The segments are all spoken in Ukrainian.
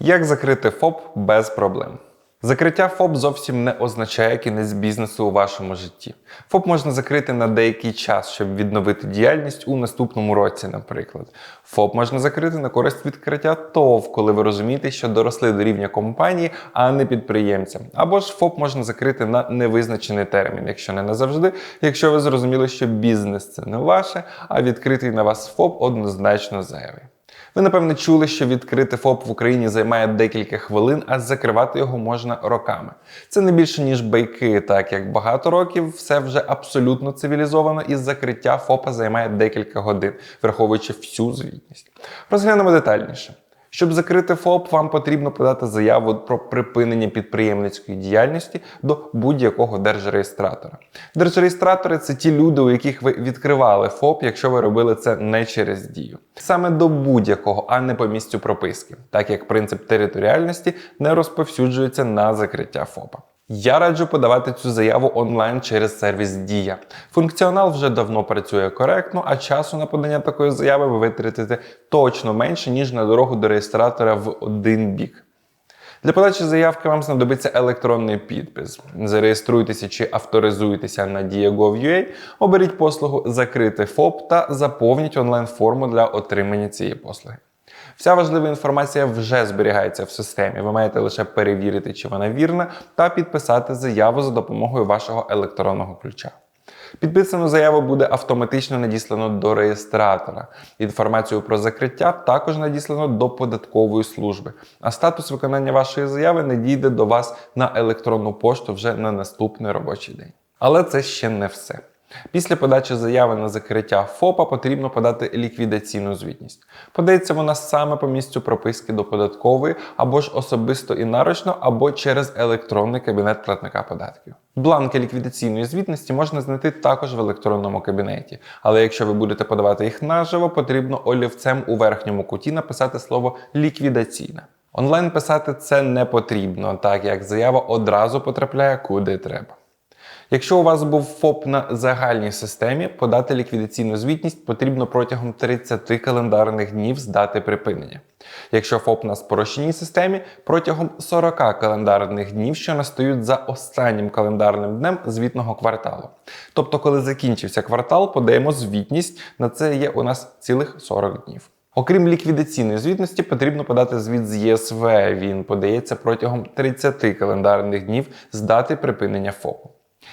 Як закрити ФОП без проблем? Закриття ФОП зовсім не означає кінець бізнесу у вашому житті. ФОП можна закрити на деякий час, щоб відновити діяльність у наступному році, наприклад. ФОП можна закрити на користь відкриття ТОВ, коли ви розумієте, що доросли до рівня компанії, а не підприємця. Або ж ФОП можна закрити на невизначений термін, якщо не назавжди, якщо ви зрозуміли, що бізнес це не ваше, а відкритий на вас ФОП однозначно зайвий. Ви, напевне, чули, що відкрити ФОП в Україні займає декілька хвилин, а закривати його можна роками. Це не більше, ніж байки, так як багато років все вже абсолютно цивілізовано, і закриття ФОПа займає декілька годин, враховуючи всю звітність. Розглянемо детальніше. Щоб закрити ФОП, вам потрібно подати заяву про припинення підприємницької діяльності до будь-якого держреєстратора. Держреєстратори це ті люди, у яких ви відкривали ФОП, якщо ви робили це не через дію. Саме до будь-якого, а не по місцю прописки, так як принцип територіальності не розповсюджується на закриття ФОПа. Я раджу подавати цю заяву онлайн через сервіс Дія. Функціонал вже давно працює коректно, а часу на подання такої заяви ви витратите точно менше, ніж на дорогу до реєстратора в один бік. Для подачі заявки вам знадобиться електронний підпис. Зареєструйтеся чи авторизуйтеся на Dія.gov.ua, оберіть послугу Закрити ФОП та заповніть онлайн-форму для отримання цієї послуги. Вся важлива інформація вже зберігається в системі. Ви маєте лише перевірити, чи вона вірна, та підписати заяву за допомогою вашого електронного ключа. Підписану заяву буде автоматично надіслано до реєстратора. Інформацію про закриття також надіслано до податкової служби. А статус виконання вашої заяви надійде до вас на електронну пошту вже на наступний робочий день. Але це ще не все. Після подачі заяви на закриття ФОПа потрібно подати ліквідаційну звітність. Подається вона саме по місцю прописки до податкової, або ж особисто і наручно, або через електронний кабінет платника податків. Бланки ліквідаційної звітності можна знайти також в електронному кабінеті, але якщо ви будете подавати їх наживо, потрібно олівцем у верхньому куті написати слово ліквідаційна. Онлайн писати це не потрібно, так як заява одразу потрапляє куди треба. Якщо у вас був ФОП на загальній системі, подати ліквідаційну звітність потрібно протягом 30 календарних днів з дати припинення. Якщо ФОП на спрощеній системі протягом 40 календарних днів, що настають за останнім календарним днем звітного кварталу. Тобто, коли закінчився квартал, подаємо звітність. На це є у нас цілих 40 днів. Окрім ліквідаційної звітності, потрібно подати звіт з ЄСВ. Він подається протягом 30 календарних днів з дати припинення ФОПу.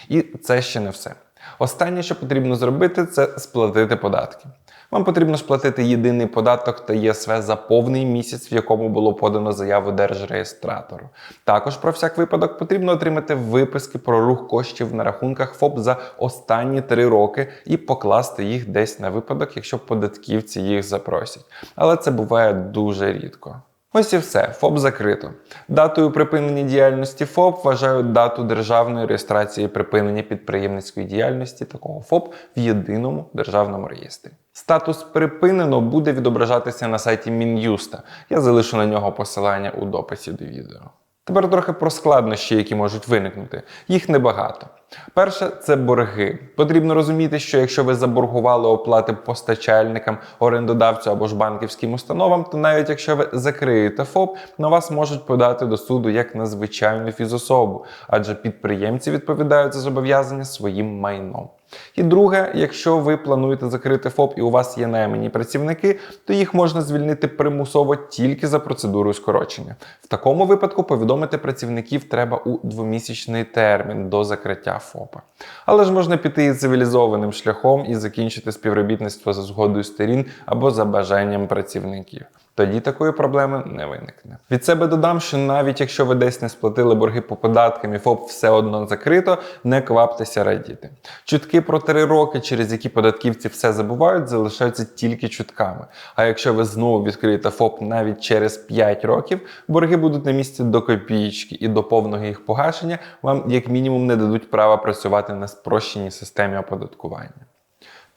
І це ще не все. Останнє, що потрібно зробити, це сплатити податки. Вам потрібно сплатити єдиний податок та ЄСВ за повний місяць, в якому було подано заяву держреєстратору. Також про всяк випадок потрібно отримати виписки про рух коштів на рахунках ФОП за останні три роки і покласти їх десь на випадок, якщо податківці їх запросять. Але це буває дуже рідко. Ось і все, ФОП закрито. Датою припинення діяльності ФОП вважають дату державної реєстрації припинення підприємницької діяльності такого ФОП в єдиному державному реєстрі. Статус припинено буде відображатися на сайті Мін'юста. Я залишу на нього посилання у дописі до відео. Тепер трохи про складнощі, які можуть виникнути. Їх небагато. Перше це борги. Потрібно розуміти, що якщо ви заборгували оплати постачальникам, орендодавцю або ж банківським установам, то навіть якщо ви закриєте ФОП, на вас можуть подати до суду як на звичайну фізособу, адже підприємці відповідають за зобов'язання своїм майном. І друге, якщо ви плануєте закрити ФОП і у вас є наймані працівники, то їх можна звільнити примусово тільки за процедурою скорочення. В такому випадку повідомити працівників треба у двомісячний термін до закриття ФОПа. Але ж можна піти і цивілізованим шляхом і закінчити співробітництво за згодою сторін або за бажанням працівників. Тоді такої проблеми не виникне. Від себе додам, що навіть якщо ви десь не сплатили борги по податкам і ФОП все одно закрито, не кваптеся радіти. Чутки про три роки, через які податківці все забувають, залишаються тільки чутками. А якщо ви знову відкриєте ФОП навіть через 5 років, борги будуть на місці до копієчки, і до повного їх погашення вам як мінімум не дадуть права працювати на спрощеній системі оподаткування.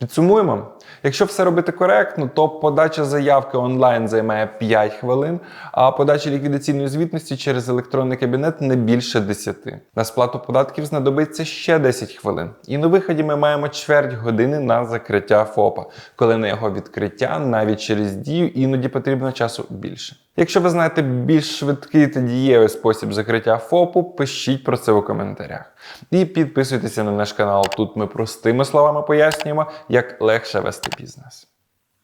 Підсумуємо. Якщо все робити коректно, то подача заявки онлайн займає 5 хвилин, а подача ліквідаційної звітності через електронний кабінет не більше 10. На сплату податків знадобиться ще 10 хвилин. І на виході ми маємо чверть години на закриття ФОПа, коли на його відкриття навіть через дію іноді потрібно часу більше. Якщо ви знаєте більш швидкий та дієвий спосіб закриття ФОПу, пишіть про це у коментарях. І підписуйтеся на наш канал. Тут ми простими словами пояснюємо, як легше вести бізнес.